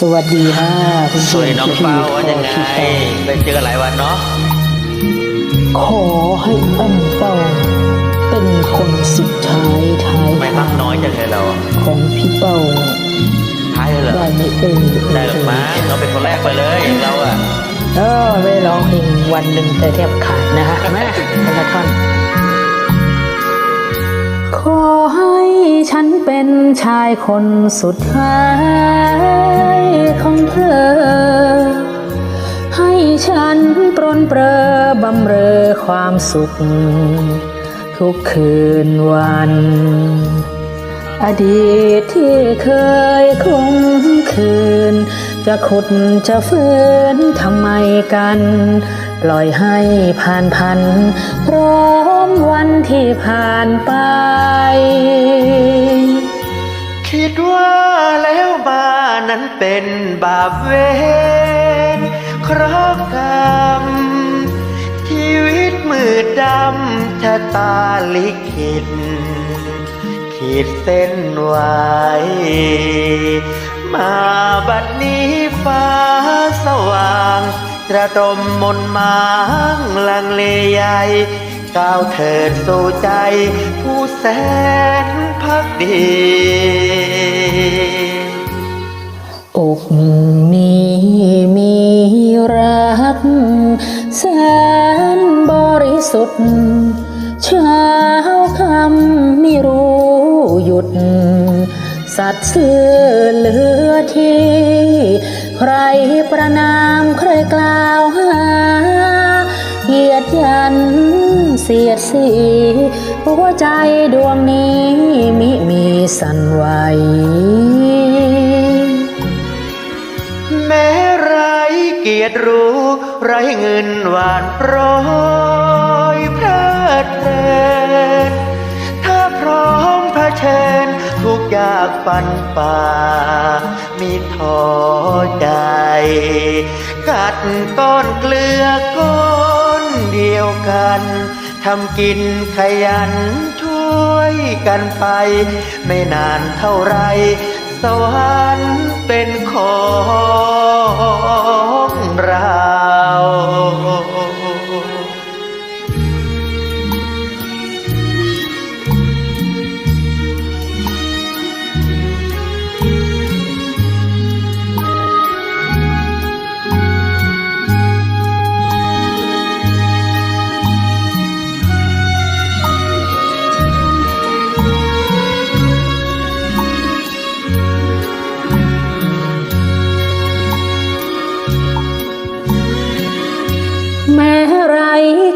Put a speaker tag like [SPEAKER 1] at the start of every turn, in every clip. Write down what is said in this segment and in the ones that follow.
[SPEAKER 1] สวัสดีค่ะคุณ
[SPEAKER 2] สวยน้องเป้าว่ายังไง
[SPEAKER 1] พี่
[SPEAKER 2] ไปเจอกันหลายวันเนาะ
[SPEAKER 1] เป้าขอให้อันเป้าเป็นคนสุดท้ายท้าย
[SPEAKER 2] ไม่พักน้อยจังเลยเรา
[SPEAKER 1] ของพี่เป้า
[SPEAKER 2] ท้ายเลยเหรอ
[SPEAKER 1] ได้ไหมเอ่ย
[SPEAKER 2] ได้หรอกมั้งเราเป็นคนแรกไปเลยเราอะ
[SPEAKER 1] เออไม่ร้องเพลงวันหนึ่งแต่แทบขาดนะฮะแม่คนละ ฉันเป็นชายคนสุดท้ายของเธอ ให้ฉันปรนเปรอบำเรอความสุข ทุกคืนวัน อดีตที่เคยคุ้มคืน จะขุดจะฟื้นทำไมกัน ปล่อยให้ผ่านพันพร้อมวันที่ผ่านไป
[SPEAKER 2] คิดว่าแล้วมานั้นเป็นบาปเวรคราะห์กรรม ชีวิตมืดดำชะตาลิขิตขีดเส้นไว้มาบัดนี้ฟ้าสว่าง ระดมมนมางลังเลใหญ่ก้าวเถิดสู่ใจ ผู้แสนพักดี
[SPEAKER 1] อกนี้มีรักแสนบริสุทธิ์เช้าคำไม่รู้หยุด สัตว์ซื่อเหลือที่ ใครประนามใครกล่าวหาเหยียดยันเสียดสีหัวใจดวงนี้มิมีสันไหว
[SPEAKER 2] แม้ไรเกียรติรู้ ไรเงินหวานโปรยเพลิดเพลิน เผชิญทุกยากปันป่ามีท้อใจ กัดก้อนเกลือก้อนเดียวกันทำกินขยันช่วยกันไป ไม่นานเท่าไร สวรรค์เป็นของ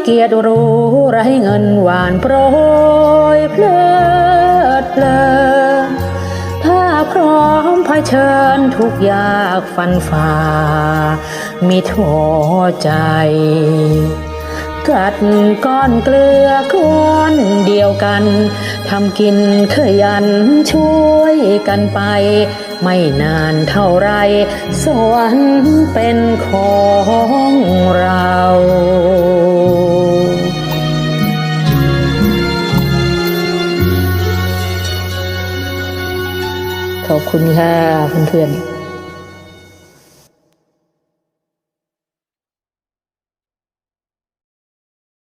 [SPEAKER 2] เกี
[SPEAKER 1] ยรติรู้ไรเงินหวานโปรยเพลิดเพลินถ้าพร้อมเผชิญทุกยากฟันฝ่ามีท้อใจ กัดก้อนเกลือก้อนเดียวกันทำกินขยันช่วยกันไป ไม่นานเท่าไร สวรรค์เป็นของเรา ขอบคุณค่ะเพื่อนๆ